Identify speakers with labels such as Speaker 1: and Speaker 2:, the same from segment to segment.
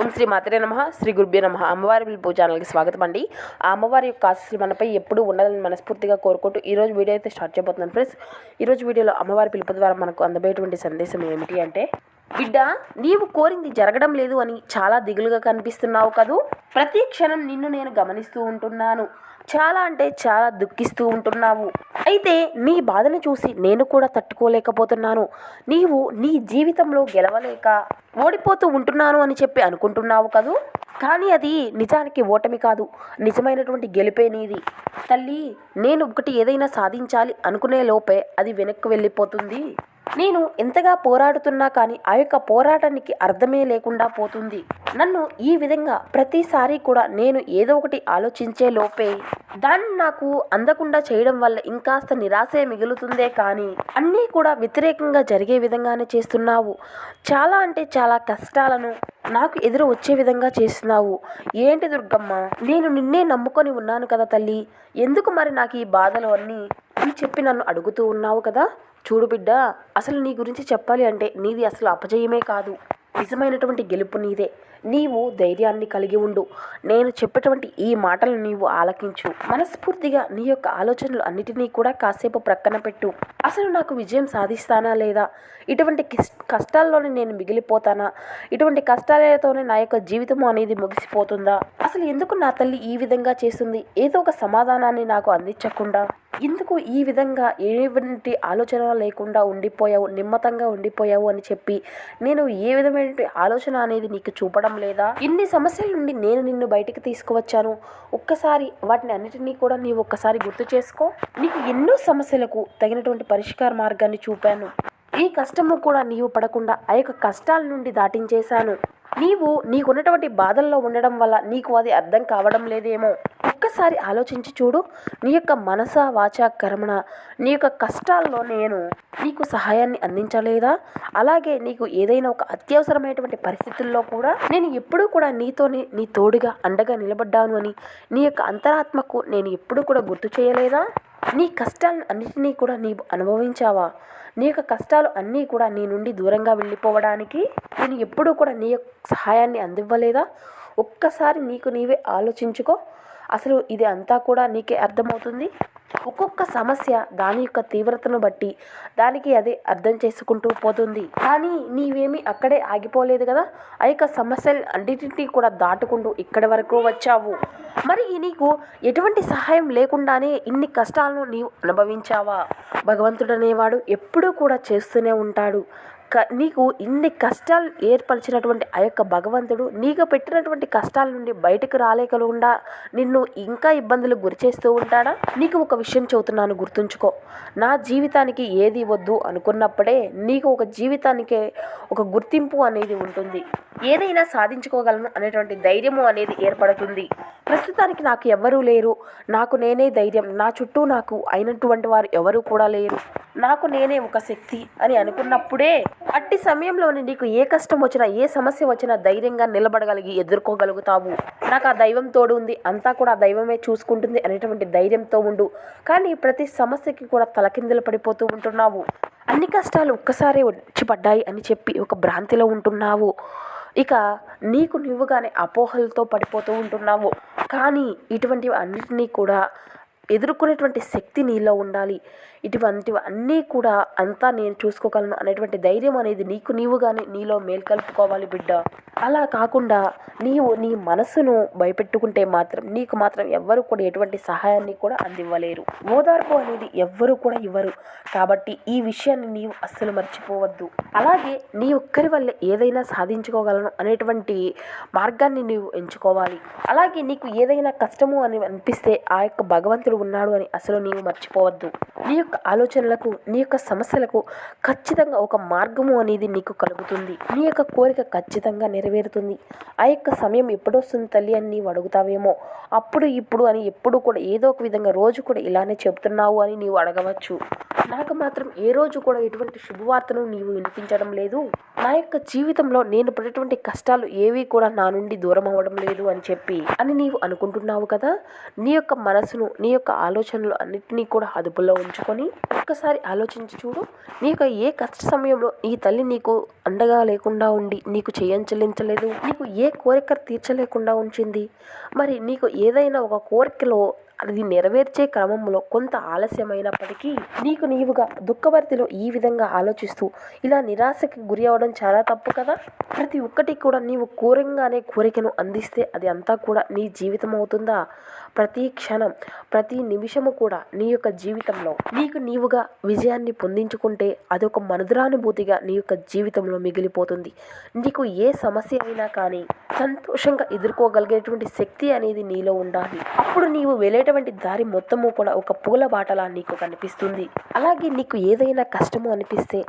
Speaker 1: ఓం శ్రీ మాతరే నమ శ్రీ గురుభ్యో నమ. అమ్మవారి పిలుపు ఛానల్కి స్వాగతం అండి. ఆ అమ్మవారి యొక్క ఆశస్సులు మనపై ఎప్పుడు ఉండాలని మనస్ఫూర్తిగా కోరుకుంటూ ఈరోజు వీడియో అయితే స్టార్ట్ చేయబోతున్నాను. ఫ్రెండ్స్ ఈరోజు వీడియోలో అమ్మవారి పిలుపు ద్వారా మనకు అందబోయేటువంటి సందేశం ఏమిటి అంటే బిడ్డ నీవు కోరింది జరగడం లేదు అని చాలా దిగులుగా కనిపిస్తున్నావు కదూ? ప్రతి క్షణం నిన్ను నేను గమనిస్తూ ఉంటున్నాను. చాలా అంటే చాలా దుఃఖిస్తూ ఉంటున్నావు. అయితే నీ బాధను చూసి నేను కూడా తట్టుకోలేకపోతున్నాను. నీవు నీ జీవితంలో గెలవలేక ఓడిపోతూ ఉంటున్నాను అని చెప్పి అనుకుంటున్నావు కదూ? కానీ అది నిజానికి ఓటమి కాదు. నిజమైనటువంటి గెలిపే నీది. తల్లి నేను ఒకటి ఏదైనా సాధించాలి అనుకునే లోపే అది వెనక్కి వెళ్ళిపోతుంది. నేను ఎంతగా పోరాడుతున్నా కానీ ఆ యొక్క పోరాటానికి అర్థమే లేకుండా పోతుంది. నన్ను ఈ విధంగా ప్రతిసారి కూడా నేను ఏదో ఒకటి ఆలోచించే లోపే. దాన్ని నాకు అందకుండా చేయడం వల్ల ఇంకాస్త నిరాశే మిగులుతుందే కానీ అన్నీ కూడా వ్యతిరేకంగా జరిగే విధంగానే చేస్తున్నావు. చాలా అంటే చాలా కష్టాలను నాకు ఎదురు వచ్చే విధంగా చేస్తున్నావు. ఏంటి దుర్గమ్మ? నేను నిన్నే నమ్ముకొని ఉన్నాను కదా తల్లి. ఎందుకు మరి నాకు ఈ బాధలు అన్నీ? అని చెప్పి నన్ను అడుగుతూ ఉన్నావు కదా? చూడు బిడ్డ అసలు నీ గురించి చెప్పాలి అంటే నీది అసలు అపజయమే కాదు. నిజమైనటువంటి గెలుపు నీదే. నీవు ధైర్యాన్ని కలిగి ఉండు. నేను చెప్పేటువంటి ఈ మాటలు నీవు ఆలకించు. మనస్ఫూర్తిగా నీ యొక్క ఆలోచనలు అన్నిటినీ కూడా కాసేపు ప్రక్కన పెట్టు. అసలు నాకు విజయం సాధిస్తానా లేదా? ఇటువంటి కష్టాల్లోనే నేను మిగిలిపోతానా? ఇటువంటి కష్టాలతోనే నా యొక్క జీవితం అనేది ముగిసిపోతుందా? అసలు ఎందుకు నా తల్లి ఈ విధంగా చేస్తుంది? ఏదో ఒక సమాధానాన్ని నాకు అందించకుండా. ఎందుకు ఈ విధంగా ఎటువంటి ఆలోచన లేకుండా ఉండిపోయావు నిమ్మతంగా ఉండిపోయావు అని చెప్పి నేను ఏ విధమైన ఆలోచన అనేది నీకు చూపడం లేదా? ఇన్ని సమస్యల నుండి నేను నిన్ను బయటికి తీసుకువచ్చాను. ఒక్కసారి వాటిని అన్నిటినీ కూడా నీవు ఒక్కసారి గుర్తు చేసుకో. నీకు ఎన్నో సమస్యలకు తగినటువంటి పరిష్కార మార్గాన్ని చూపాను. ఈ కష్టము కూడా నీవు పడకుండా ఆ యొక్క కష్టాల నుండి దాటించేశాను. నీవు నీకున్నటువంటి బాధల్లో ఉండడం వల్ల నీకు అది అర్థం కావడం లేదేమో. ఒక్కసారి ఆలోచించి చూడు. నీ యొక్క మనస వాచ కర్మణ నీ యొక్క కష్టాల్లో నేను నీకు సహాయాన్ని అందించలేదా? అలాగే నీకు ఏదైనా ఒక అత్యవసరమైనటువంటి పరిస్థితుల్లో కూడా నేను ఎప్పుడూ కూడా నీతోనే నీ తోడుగా అండగా నిలబడ్డాను అని నీ యొక్క అంతరాత్మకు నేను ఎప్పుడూ కూడా గుర్తు చేయలేదా? నీ కష్టాలను అన్నిటినీ కూడా నీవు అనుభవించావా? నీ యొక్క కష్టాలు అన్నీ కూడా నీ నుండి దూరంగా వెళ్ళిపోవడానికి నేను ఎప్పుడూ కూడా నీ యొక్క సహాయాన్ని అందివ్వలేదా? ఒక్కసారి నీకు నీవే ఆలోచించుకో. అసలు ఇది అంతా కూడా నీకే అర్థమవుతుంది? ఒక్కొక్క సమస్య దాని యొక్క తీవ్రతను బట్టి దానికి అది అర్థం చేసుకుంటూ పోతుంది. కానీ నీవేమీ అక్కడే ఆగిపోలేదు కదా? ఆ యొక్క సమస్యలు అన్నిటినీ కూడా దాటుకుంటూ ఇక్కడి వరకు వచ్చావు. మరి నీకు ఎటువంటి సహాయం లేకుండానే ఇన్ని కష్టాలను నీవు అనుభవించావా? భగవంతుడు అనేవాడు ఎప్పుడూ కూడా చేస్తూనే ఉంటాడు. క నీకు ఇన్ని కష్టాలు ఏర్పరిచినటువంటి ఆ యొక్క భగవంతుడు నీకు పెట్టినటువంటి కష్టాల నుండి బయటకు రాలేకలుగుండా నిన్ను ఇంకా ఇబ్బందులకు గురి చేస్తూ ఉంటాడా? నీకు ఒక విషయం చెబుతున్నాను గుర్తుంచుకో. నా జీవితానికి ఏది వద్దు అనుకున్నప్పుడే నీకు ఒక జీవితానికే ఒక గుర్తింపు అనేది ఉంటుంది. ఏదైనా సాధించుకోగలను అనేటువంటి ధైర్యము అనేది ఏర్పడుతుంది. ప్రస్తుతానికి నాకు ఎవ్వరూ లేరు. నాకు నేనే ధైర్యం. నా చుట్టూ నాకు అయినటువంటి వారు ఎవరు కూడా లేరు. నాకు నేనే ఒక శక్తి అని అనుకున్నప్పుడే అట్టి సమయంలోనే నీకు ఏ కష్టం వచ్చినా ఏ సమస్య వచ్చినా ధైర్యంగా నిలబడగలిగి ఎదుర్కోగలుగుతావు. నాకు ఆ దైవం తోడు ఉంది. అంతా కూడా ఆ దైవమే చూసుకుంటుంది అనేటువంటి ధైర్యంతో ఉండు. కానీ ప్రతి సమస్యకి కూడా తలకిందులు పడిపోతూ ఉంటున్నావు. అన్ని కష్టాలు ఒక్కసారే వచ్చి పడ్డాయి అని చెప్పి ఒక భ్రాంతిలో ఉంటున్నావు. ఇక నీకు నువ్వుగానే అపోహలతో పడిపోతూ ఉంటున్నావు. కానీ ఇటువంటివి అన్నిటినీ కూడా ఎదుర్కొనేటువంటి శక్తి నీలో ఉండాలి. ఇటువంటివి అన్నీ కూడా అంతా నేను చూసుకోగలను అనేటువంటి ధైర్యం అనేది నీకు నీవుగానే నీలో మేల్కలుపుకోవాలి బిడ్డ. అలా కాకుండా నీవు నీ మనసును భయపెట్టుకుంటే మాత్రం నీకు మాత్రం ఎవ్వరు కూడా ఎటువంటి సహాయాన్ని కూడా అందివ్వలేరు. ఓదార్పు అనేది ఎవ్వరు కూడా ఇవ్వరు. కాబట్టి ఈ విషయాన్ని నీవు అస్సలు మర్చిపోవద్దు. అలాగే నీ ఒక్కరి వల్ల ఏదైనా సాధించుకోగలను అనేటువంటి మార్గాన్ని నీవు ఎంచుకోవాలి. అలాగే నీకు ఏదైనా కష్టము అని అనిపిస్తే ఆ యొక్క భగవంతుడు ఉన్నాడు అని అసలు నీవు మర్చిపోవద్దు. నీ యొక్క ఆలోచనలకు నీ యొక్క సమస్యలకు ఖచ్చితంగా ఒక మార్గము అనేది నీకు కలుగుతుంది. నీ యొక్క కోరిక ఖచ్చితంగా నెరవేరుతుంది. ఆ యొక్క సమయం ఎప్పుడొస్తుంది తల్లి అని నీవు అడుగుతావేమో? అప్పుడు ఇప్పుడు అని ఎప్పుడు కూడా ఏదో ఒక విధంగా రోజు కూడా ఇలానే చెబుతున్నావు అని నీవు అడగవచ్చు. నాకు మాత్రం ఏ రోజు కూడా ఎటువంటి శుభవార్తను నీవు వినిపించడం లేదు. నా యొక్క జీవితంలో నేను పడేటువంటి కష్టాలు ఏవి కూడా నా నుండి దూరం అవ్వడం లేదు అని చెప్పి అని నీవు అనుకుంటున్నావు కదా? నీ యొక్క మనసును నీ యొక్క ఆలోచనలు అన్నిటినీ కూడా అదుపులో ఉంచుకొని ఒక్కసారి ఆలోచించి చూడు. నీకు ఏ కష్ట సమయంలో ఈ తల్లి నీకు అండగా లేకుండా ఉండి నీకు చేయించలించలేదు నీకు ఏ కోరిక తీర్చలేకుండా ఉంచింది? మరి నీకు ఏదైనా ఒక కోరికలో అది నెరవేర్చే క్రమంలో కొంత ఆలస్యమైనప్పటికీ నీకు నీవుగా దుఃఖభర్తిలో ఈ విధంగా ఆలోచిస్తూ ఇలా నిరాశకి గురి అవ్వడం చాలా తప్పు కదా? ప్రతి ఒక్కటి కూడా నీవు కోరంగానే కోరికను అందిస్తే అది అంతా కూడా నీ జీవితం అవుతుందా? ప్రతి క్షణం ప్రతి నిమిషము కూడా నీ యొక్క జీవితంలో నీకు నీవుగా విజయాన్ని పొందించుకుంటే అదొక మనుదురానుభూతిగా నీ యొక్క జీవితంలో మిగిలిపోతుంది. నీకు ఏ సమస్య అయినా కానీ సంతోషంగా ఎదుర్కోగలిగేటువంటి శక్తి అనేది నీలో ఉండాలి. అప్పుడు నీవు వెళ్ళేటువంటి దారి మొత్తము కూడా ఒక పూల బాటలా నీకు కనిపిస్తుంది. అలాగే నీకు ఏదైనా కష్టము అనిపిస్తే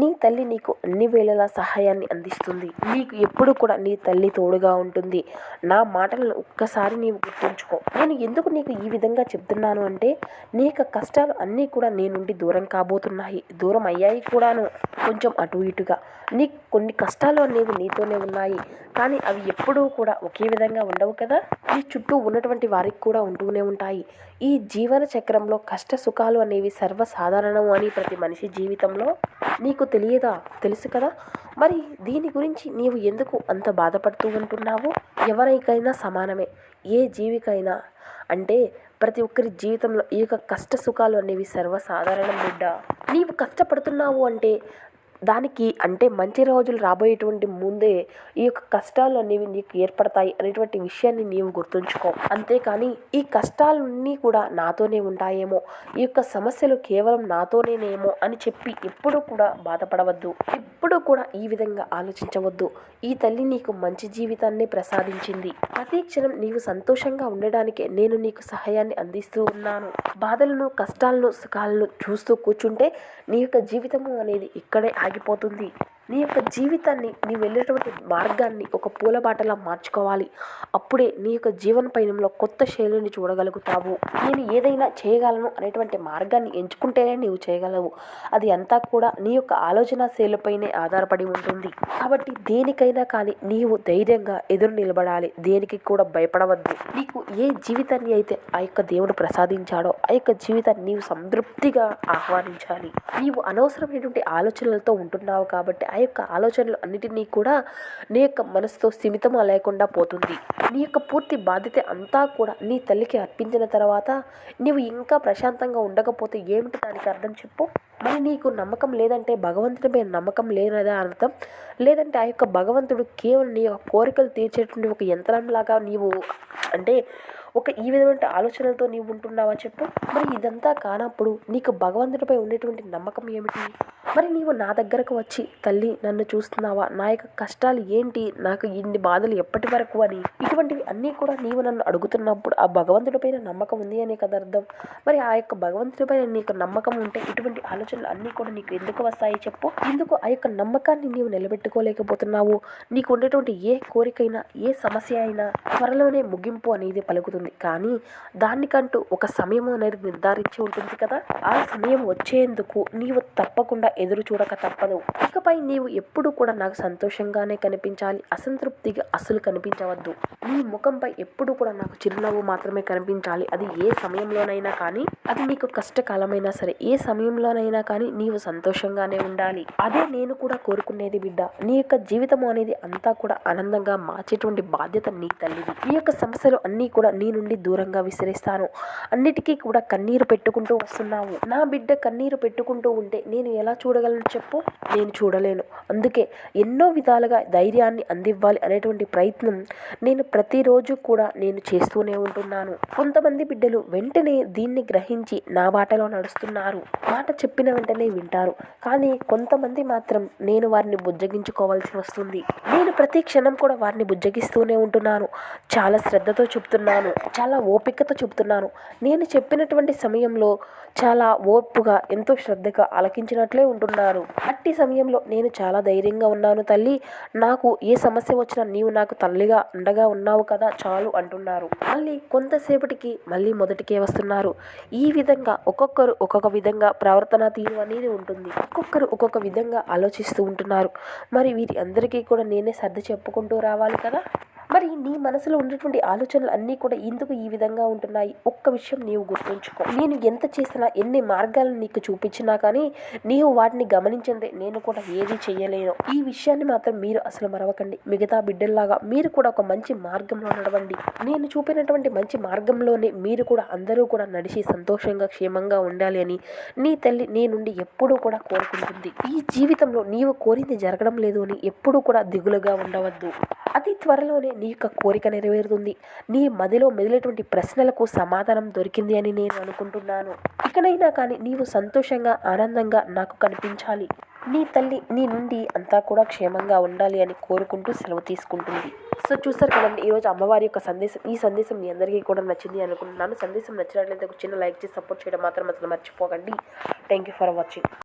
Speaker 1: నీ తల్లి నీకు అన్ని వేళలా సహాయాన్ని అందిస్తుంది. నీకు ఎప్పుడు కూడా నీ తల్లి తోడుగా ఉంటుంది. నా మాటలను ఒక్కసారి నీవు గుర్తుంచుకో. నేను ఎందుకు నీకు ఈ విధంగా చెప్తున్నాను అంటే నీ యొక్క కష్టాలు అన్నీ కూడా నీ నుండి దూరం కాబోతున్నాయి. దూరం అయ్యాయి కూడాను కొంచెం అటు ఇటుగా. నీ కొన్ని కష్టాలు అనేవి నీతోనే ఉన్నాయి. కానీ అవి ఎప్పుడూ కూడా ఒకే విధంగా ఉండవు కదా? నీ చుట్టూ ఉన్నటువంటి వారికి కూడా ఉంటూనే ఉంటాయి. ఈ జీవన చక్రంలో కష్ట సుఖాలు అనేవి సర్వసాధారణం అని ప్రతి మనిషి జీవితంలో నీకు తెలియదా? తెలుసు కదా? మరి దీని గురించి నీవు ఎందుకు అంత బాధపడుతూ ఉంటున్నావు? ఎవరికైనా సమానమే. ఏ జీవికైనా అంటే ప్రతి ఒక్కరి జీవితంలో ఈ యొక్క కష్ట సుఖాలు అనేవి సర్వసాధారణం బిడ్డ. నీవు కష్టపడుతున్నావు అంటే దానికి అంటే మంచి రోజులు రాబోయేటువంటి ముందే ఈ యొక్క కష్టాలు అనేవి నీకు ఏర్పడతాయి అనేటువంటి విషయాన్ని నీవు గుర్తుంచుకో. అంతేకాని ఈ కష్టాలన్నీ కూడా నాతోనే ఉంటాయేమో. ఈ యొక్క సమస్యలు కేవలం నాతోనేనేమో అని చెప్పి ఎప్పుడూ కూడా బాధపడవద్దు. ఎప్పుడూ కూడా ఈ విధంగా ఆలోచించవద్దు. ఈ తల్లి నీకు మంచి జీవితాన్ని ప్రసాదించింది. ప్రతి క్షణం నీవు సంతోషంగా ఉండడానికే నేను నీకు సహాయాన్ని అందిస్తూ ఉన్నాను. బాధలను కష్టాలను సుఖాలను చూస్తూ కూర్చుంటే నీ యొక్క జీవితము అనేది ఇక్కడే ఆగిపోతుంది. నీ యొక్క జీవితాన్ని నీ వెళ్ళేటువంటి మార్గాన్ని ఒక పూలబాటలా మార్చుకోవాలి. అప్పుడే నీ యొక్క జీవన పయనంలో కొత్త శైలిని చూడగలుగుతావు. నేను ఏదైనా చేయగలను అనేటువంటి మార్గాన్ని ఎంచుకుంటేనే నీవు చేయగలవు. అది అంతా కూడా నీ యొక్క ఆలోచన శైలిపైనే ఆధారపడి ఉంటుంది. కాబట్టి దేనికైనా కానీ నీవు ధైర్యంగా ఎదురు నిలబడాలి. దేనికి కూడా భయపడవద్దు. నీకు ఏ జీవితాన్ని అయితే ఆ యొక్క దేవుడు ప్రసాదించాడో ఆ యొక్క జీవితాన్ని నీవు సంతృప్తిగా ఆహ్వానించాలి. నీవు అనవసరమైనటువంటి ఆలోచనలతో ఉంటున్నావు కాబట్టి ఆ యొక్క ఆలోచనలు అన్నిటినీ కూడా నీ యొక్క మనసుతో స్థిమితం లేకుండా పోతుంది. నీ యొక్క పూర్తి బాధ్యత అంతా కూడా నీ తల్లికి అర్పించిన తర్వాత నీవు ఇంకా ప్రశాంతంగా ఉండకపోతే ఏమిటి దానికి అర్థం చెప్పు? మరి నీకు నమ్మకం లేదంటే భగవంతుడిపై నమ్మకం లేనదా అర్థం? లేదంటే ఆ యొక్క భగవంతుడు కేవలం నీ యొక్క కోరికలు తీర్చేటువంటి ఒక యంత్రంలాగా నీవు అంటే ఒక ఈ విధమైన ఆలోచనలతో నీవు ఉంటున్నావా చెప్పు? మరి ఇదంతా కానప్పుడు నీకు భగవంతుడిపై ఉండేటువంటి నమ్మకం ఏమిటి? మరి నీవు నా దగ్గరకు వచ్చి తల్లి నన్ను చూస్తున్నావా? నా యొక్క కష్టాలు ఏంటి? నాకు ఇన్ని బాధలు ఎప్పటి వరకు అని? ఇటువంటివి అన్నీ కూడా నీవు నన్ను అడుగుతున్నప్పుడు ఆ భగవంతుడిపైన నమ్మకం ఉంది అనే కదా అర్థం. మరి ఆ యొక్క భగవంతుడిపైన నీకు నమ్మకం ఉంటే ఇటువంటి ఆలోచనలు అన్నీ కూడా నీకు ఎందుకు వస్తాయి చెప్పు. ఎందుకు ఆ యొక్క నమ్మకాన్ని నీవు నిలబెట్టుకోలేకపోతున్నావు? నీకు ఉండేటువంటి ఏ కోరికైనా ఏ సమస్య అయినా త్వరలోనే ముగింపు అనేది పలుకుతుంది. కానీ దానికంటూ ఒక సమయం అనేది నిర్ధారించి ఉంటుంది కదా? ఆ సమయం వచ్చేందుకు నీవు తప్పకుండా ఎదురు చూడక తప్పదు. ఇకపై నీవు ఎప్పుడు కూడా నాకు సంతోషంగానే కనిపించాలి. అసంతృప్తిగా అసలు కనిపించవద్దు. నీ ముఖంపై ఎప్పుడు కూడా నాకు చిరునవ్వు మాత్రమే కనిపించాలి. అది ఏ సమయంలోనైనా కానీ అది నీకు కష్టకాలమైనా సరే ఏ సమయంలోనైనా కానీ నీవు సంతోషంగానే ఉండాలి. అదే నేను కూడా కోరుకునేది బిడ్డ నీ యొక్క జీవితం అనేది అంతా కూడా ఆనందంగా మార్చేటువంటి బాధ్యత నీ తల్లిది. నీ యొక్క సమస్యలు అన్నీ కూడా నీ నుండి దూరంగా విసిరేస్తాను. అన్నిటికీ కూడా కన్నీరు పెట్టుకుంటూ వస్తున్నావు. నా బిడ్డ కన్నీరు పెట్టుకుంటూ ఉంటే నేను ఎలా చూడగలను చెప్పు. నేను చూడలేను. అందుకే ఎన్నో విధాలుగా ధైర్యాన్ని అందివ్వాలి అనేటువంటి ప్రయత్నం నేను ప్రతిరోజు కూడా నేను చేస్తూనే ఉంటున్నాను. కొంతమంది బిడ్డలు వెంటనే దీన్ని గ్రహించి నా బాటలో నడుస్తున్నారు. మాట చెప్పిన వెంటనే వింటారు. కానీ కొంతమంది మాత్రం నేను వారిని బుజ్జగించుకోవాల్సి వస్తుంది. నేను ప్రతి క్షణం కూడా వారిని బుజ్జగిస్తూనే ఉంటున్నాను. చాలా శ్రద్ధతో చెప్తున్నాను. చాలా ఓపికతో చెప్తున్నాను. నేను చెప్పినటువంటి సమయంలో చాలా ఓర్పుగా ఎంతో శ్రద్ధగా ఆలకించినట్లే అంటున్నారు అట్టి సమయంలో నేను చాలా ధైర్యంగా ఉన్నాను తల్లి. నాకు ఏ సమస్య వచ్చినా నీవు నాకు తల్లిగా అండగా ఉన్నావు కదా చాలు అంటున్నారు. మళ్ళీ కొంతసేపటికి మళ్ళీ మొదటికే వస్తున్నారు. ఈ విధంగా ఒక్కొక్కరు ఒక్కొక్క విధంగా ప్రవర్తన తీరు అనేది ఉంటుంది. ఒక్కొక్కరు ఒక్కొక్క విధంగా ఆలోచిస్తూ ఉంటున్నారు. మరి వీరి అందరికీ కూడా నేనే సర్ది చెప్పుకుంటూ రావాలి కదా? మరి నీ మనసులో ఉన్నటువంటి ఆలోచనలు అన్నీ కూడా ఎందుకు ఈ విధంగా ఉంటున్నాయి? ఒక్క విషయం నీవు గుర్తుంచుకో. నేను ఎంత చేసినా ఎన్ని మార్గాలను నీకు చూపించినా కానీ నీవు వాటిని గమనించిందే నేను కూడా ఏది చేయలేను ఈ విషయాన్ని మాత్రం మీరు అసలు మరవకండి. మిగతా బిడ్డల్లాగా మీరు కూడా ఒక మంచి మార్గంలో నడవండి. నేను చూపినటువంటి మంచి మార్గంలోనే మీరు కూడా అందరూ కూడా నడిచి సంతోషంగా క్షేమంగా ఉండాలి అని నీ తల్లి నీ నుండి ఎప్పుడూ కూడా కోరుకుంటుంది. ఈ జీవితంలో నీవు కోరింది జరగడం లేదు అని ఎప్పుడూ కూడా దిగులుగా ఉండవద్దు. అతి త్వరలోనే నీ యొక్క కోరిక నెరవేరుతుంది. నీ మదిలో మెదిలేటువంటి ప్రశ్నలకు సమాధానం దొరికింది అని నేను అనుకుంటున్నాను. ఇకనైనా కానీ నీవు సంతోషంగా ఆనందంగా నాకు కనిపించాలి. నీ తల్లి నీ నుండి అంతా కూడా క్షేమంగా ఉండాలి అని కోరుకుంటూ సెలవు తీసుకుంటుంది. సో చూస్తారు కదండి ఈరోజు అమ్మవారి యొక్క సందేశం ఈ సందేశం మీ అందరికీ కూడా నచ్చింది అనుకుంటున్నాను. సందేశం నచ్చినట్లయితే ఒక చిన్న లైక్ చేసి సపోర్ట్ చేయడం మాత్రం అసలు మర్చిపోకండి. Thank you for watching.